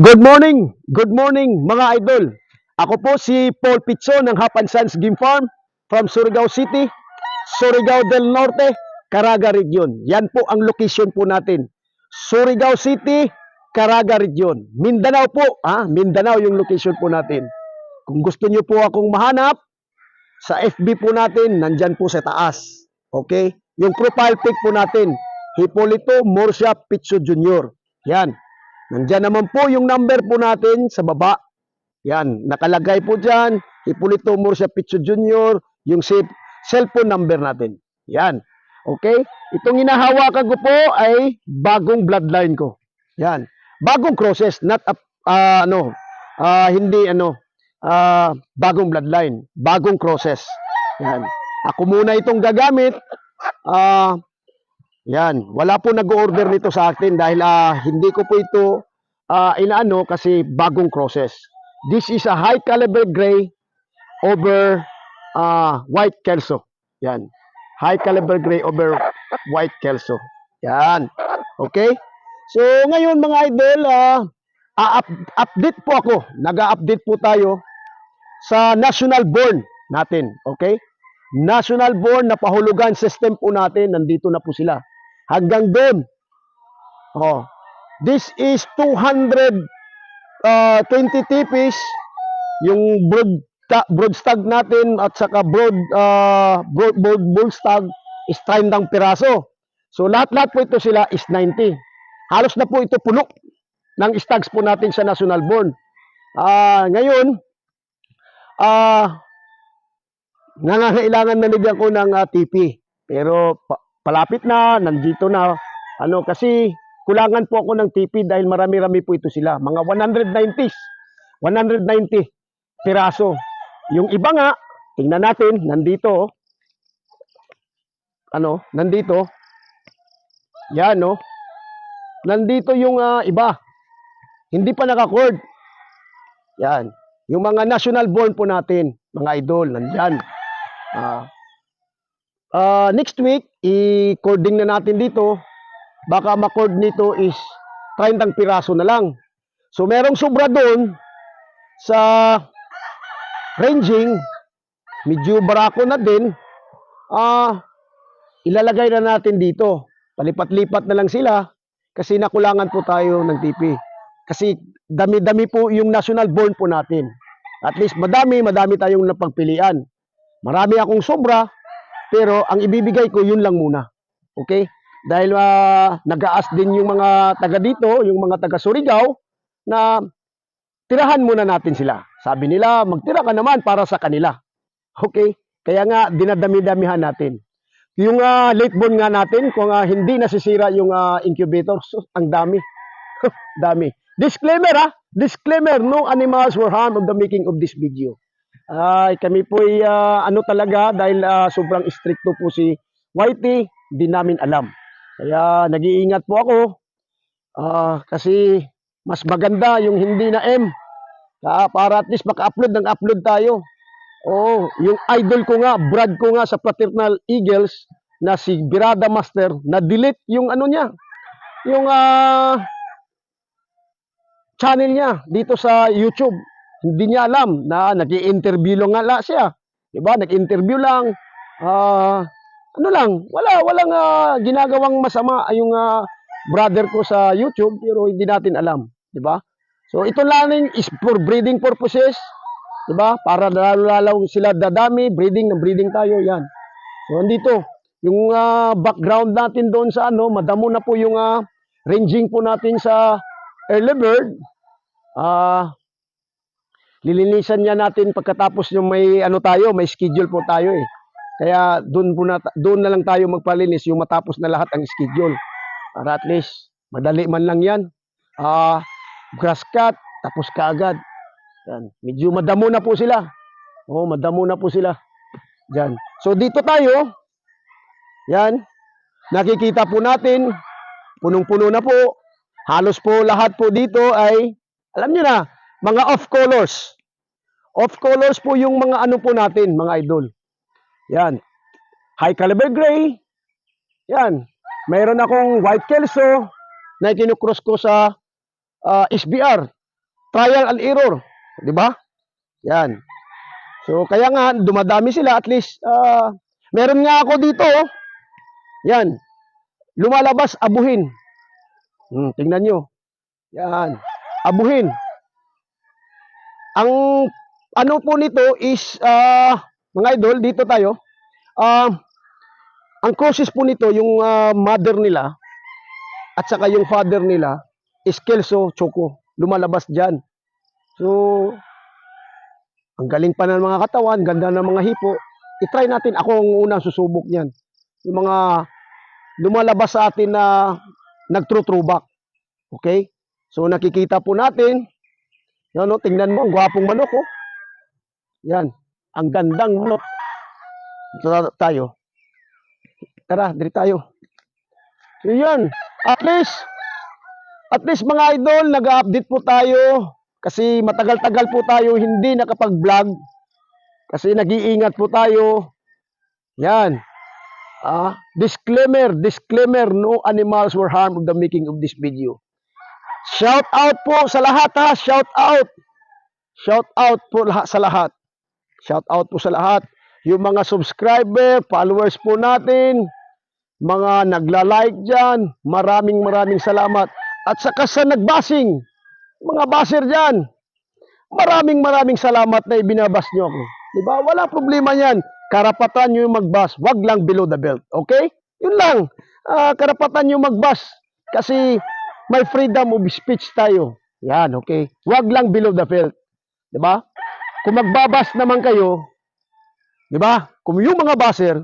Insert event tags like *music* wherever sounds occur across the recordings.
Good morning! Good morning mga idol! Ako po si Paul Pizzo ng Hapan Sons Game Farm from Surigao City, Surigao del Norte, Caraga Region. Yan po ang location po natin. Surigao City, Caraga Region. Mindanao po, ah, Mindanao yung location po natin. Kung gusto niyo po akong mahanap, sa FB po natin, nandyan po sa taas. Okay? Yung profile pic po natin, Hipolito Murcia Pizzo Jr. Yan. Nandyan naman po yung number po natin sa baba. Yan, nakalagay po dyan, Hipolito Murcia Pizzo Jr., yung cellphone number natin. Yan. Okay? Itong hinahawakan ko po ay bagong bloodline ko. Yan. Bagong crosses, not up, ah, ano, ah, hindi ano, ah, bagong bloodline, bagong crosses. Yan. Ako muna itong gagamit. Ah, yan, wala po nag-order nito sa akin dahil ah, hindi ko po ito ah, inaano kasi bagong crosses. This is a high caliber gray over ah, white kelso. Yan. High caliber gray over white kelso. Yan. Okay? So ngayon mga idol, a-up- update po ako. Nag-update po tayo sa national born natin. Okay? National born na pahulugan system po natin, nandito na po sila. Hanggang doon. Oh. This is 200 uh, 20 tipis yung broad broad stag natin at saka broad uh, broad, broad bull stag is 30 piraso. So lahat-lahat po ito sila is 90. Halos na po ito puno ng stags po natin sa national born. Ah, ngayon ah nangangailangan na nabigyan ko ng ah, TP. Pero palapit na, nandito na. Ano kasi kulangan po ako ng TP dahil marami-rami po ito sila. Mga 190s. 190 piraso. Yung iba nga, tingnan natin, nandito. oh. Ano, nandito. Yan, no. Nandito yung ah, iba. Hindi pa naka-cord. Yan. Yung mga national born po natin, mga idol, nandyan. Ah, ah, next week, i-cording na natin dito. Baka ma-cord nito is 30 piraso na lang. So, merong sobra doon sa ranging, medyo barako na din, ah, ilalagay na natin dito. Palipat-lipat na lang sila kasi nakulangan po tayo ng TP. Kasi dami-dami po yung national born po natin. At least madami, madami tayong napagpilian. Marami akong sobra, pero ang ibibigay ko yun lang muna. Okay? Dahil ah, nag-aas din yung mga taga dito, yung mga taga Surigao, na tirahan muna natin sila. Sabi nila, magtira ka naman para sa kanila. Okay? Kaya nga, dinadami-damihan natin. Yung ah, late born nga natin, kung ah, hindi nasisira yung ah, incubator, sus, ang dami. *laughs* dami. Disclaimer ah, disclaimer, no animals were harmed of the making of this video. Ay, kami po ay ah, ano talaga, dahil ah, sobrang stricto po si Whitey, hindi namin alam. Kaya nag-iingat po ako, ah, kasi mas maganda yung hindi na M. Ah, para at least maka-upload ng upload tayo. Oo, yung idol ko nga, Brad ko nga sa Fraternal Eagles na si Birada Master, na-delete yung ano niya, yung ah, channel niya dito sa YouTube. Hindi niya alam na nag-i-interview lang nga siya. 'Di ba? Nag-interview lang. Ah, ano lang, wala walang ah, ginagawang masama yung ah, brother ko sa YouTube pero hindi natin alam, 'di ba? So ito lang is for breeding purposes, 'di ba? Para lalo-lalo sila dadami, breeding ng breeding tayo 'yan. So andito, yung ah, background natin doon sa ano, madamo na po yung ah, ranging po natin sa early bird. Ah, lilinisan niya natin pagkatapos yung may ano tayo, may schedule po tayo eh. Kaya doon po na doon na lang tayo magpalinis yung matapos na lahat ang schedule. Para at least madali man lang 'yan. Ah, grass cut tapos kaagad. Yan. Medyo madamo na po sila. Oo, madamo na po sila. Diyan. So dito tayo. Yan. Nakikita po natin punong-puno na po. Halos po lahat po dito ay alam niyo na, mga off colors. Off colors po yung mga ano po natin, mga idol. Yan. High caliber gray. Yan. Mayroon akong white kelso na kinukross ko sa ah, SBR. trial and error. Di ba? Yan. So, kaya nga, dumadami sila. At least, ah, meron nga ako dito. oh. Yan. Lumalabas, abuhin. Hmm, tingnan nyo. Yan. Abuhin. Ang ano po nito is, ah, mga idol, dito tayo. Ah, ang causes po nito, yung ah, mother nila, at saka yung father nila, is Kelso Choco. Lumalabas dyan. So, ang galing pa ng mga katawan, ganda ng mga hipo. I-try natin. Ako ang unang susubok niyan. Yung mga lumalabas sa atin na nag-true-true Okay? So, nakikita po natin. Yan, no, tingnan mo, ang gwapong manok, oh. Yan. Ang gandang manok. Ito tayo. Tara, diri tayo. Yan. At least, at least mga idol, nag-update po tayo. Kasi matagal-tagal po tayo hindi nakapag-vlog. Kasi nag-iingat po tayo. Yan. Ah, disclaimer, disclaimer, no animals were harmed of the making of this video. Shout out po sa lahat ha, shout out. Shout out po lahat sa lahat. Shout out po sa lahat. Yung mga subscriber, followers po natin, mga nagla-like dyan, maraming maraming salamat. At saka sa nagbasing, mga baser dyan, maraming maraming salamat na ibinabas nyo ako. Diba? Wala problema yan. Karapatan nyo yung magbas, wag lang below the belt. Okay? Yun lang. Ah, karapatan nyo magbas. Kasi may freedom of speech tayo. Yan, okay? Wag lang below the belt. Diba? Kung magbabas naman kayo, diba? Kung yung mga baser,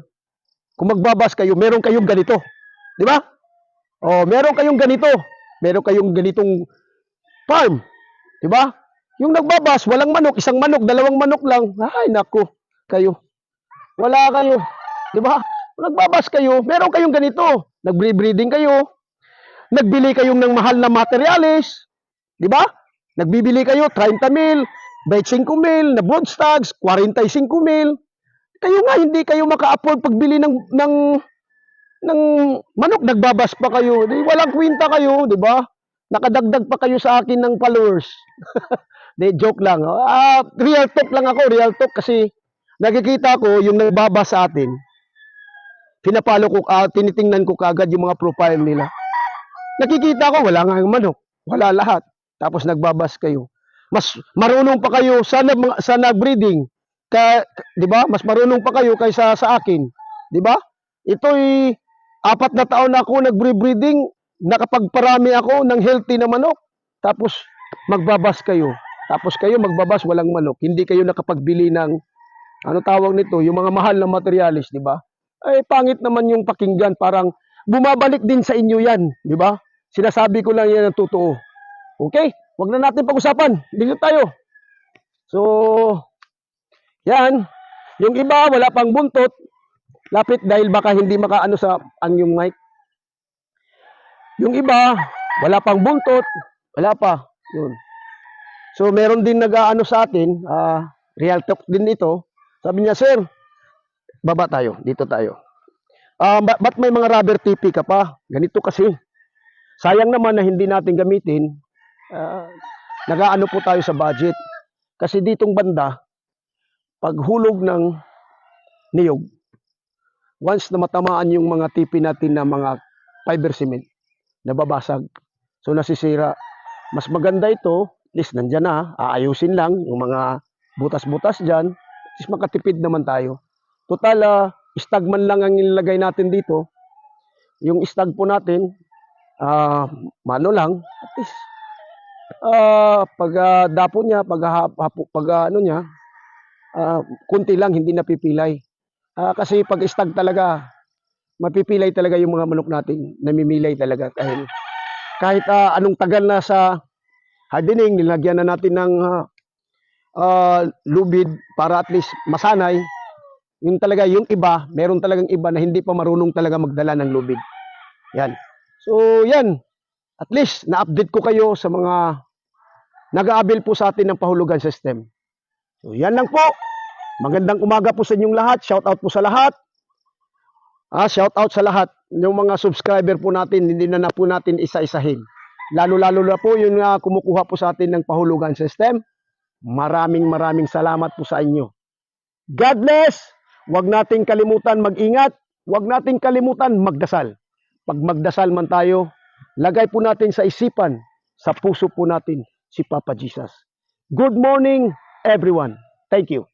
kung magbabas kayo, meron kayong ganito. Diba? Oh, meron kayong ganito. Meron kayong ganitong farm. Di ba? Yung nagbabas, walang manok, isang manok, dalawang manok lang. Ay, nako, kayo. Wala kayo. Di ba? Nagbabas kayo, meron kayong ganito. Nagbre-breeding kayo. Nagbili kayong ng mahal na materialis. Di ba? Nagbibili kayo 30 mil, 25 mil na broodstags, 45 mil. Kayo nga, hindi kayo maka-afford pagbili ng, ng, ng manok, nagbabas pa kayo. Di, walang kwinta kayo, di ba? Nakadagdag pa kayo sa akin ng followers. *laughs* De, joke lang. Ah, real talk lang ako, real talk kasi nakikita ko yung nagbaba sa atin. Pinapalo ko, ah, tinitingnan ko kagad yung mga profile nila. Nakikita ko, wala nga yung manok. Wala lahat. Tapos nagbabas kayo. Mas marunong pa kayo sa, nag- sa nag-breeding. Ka, 'di ba? Mas marunong pa kayo kaysa sa akin. 'Di ba? Ito'y apat na taon na ako nagbre-breeding, nakapagparami ako ng healthy na manok. Tapos magbabas kayo. Tapos kayo magbabas walang manok. Hindi kayo nakapagbili ng ano tawag nito, yung mga mahal na materialis, di ba? Ay pangit naman yung pakinggan, parang bumabalik din sa inyo 'yan, di ba? Sinasabi ko lang 'yan ang totoo. Okay? Wag na natin pag-usapan. Dito tayo. So, yan. Yung iba, wala pang buntot. Lapit dahil baka hindi makaano sa anyong mic. Yung iba, wala pang buntot. Wala pa. Yun. So, meron din nag-ano sa atin. ah, real talk din ito. Sabi niya, Sir, baba tayo. Dito tayo. Ah, ba- ba't may mga rubber TP ka pa? Ganito kasi. Sayang naman na hindi natin gamitin. Ah, nag-aano po tayo sa budget. Kasi ditong banda, paghulog ng niyog, once na matamaan yung mga tipi natin na mga fiber cement, nababasag. So nasisira. Mas maganda ito, at least nandyan na, aayusin lang yung mga butas-butas dyan, at least makatipid naman tayo. Total, ah, stagman lang ang ilagay natin dito. Yung stag po natin, ah, mano lang, at least, ah, pag ah, dapo niya, pag, hap- hapo- pag ah, ano niya, ah, kunti lang, hindi napipilay. Ah, kasi pag stag talaga, mapipilay talaga yung mga manok natin, namimilay talaga. Dahil kahit ah, anong tagal na sa hardening, nilagyan na natin ng ah, ah, lubid para at least masanay. Yung talaga, yung iba, meron talagang iba na hindi pa marunong talaga magdala ng lubid. Yan. So, yan. At least, na-update ko kayo sa mga nag-aabil po sa atin ng pahulugan system. So, yan lang po. Magandang umaga po sa inyong lahat. Shout out po sa lahat. Ah, shout out sa lahat. Yung mga subscriber po natin, hindi na na po natin isa-isahin. lalo-lalo na po yung uh, kumukuha po sa atin ng pahulugan system. Maraming maraming salamat po sa inyo. God bless! Huwag nating kalimutan mag-ingat. Huwag nating kalimutan magdasal. Pag magdasal man tayo, lagay po natin sa isipan, sa puso po natin si Papa Jesus. Good morning, everyone. Thank you.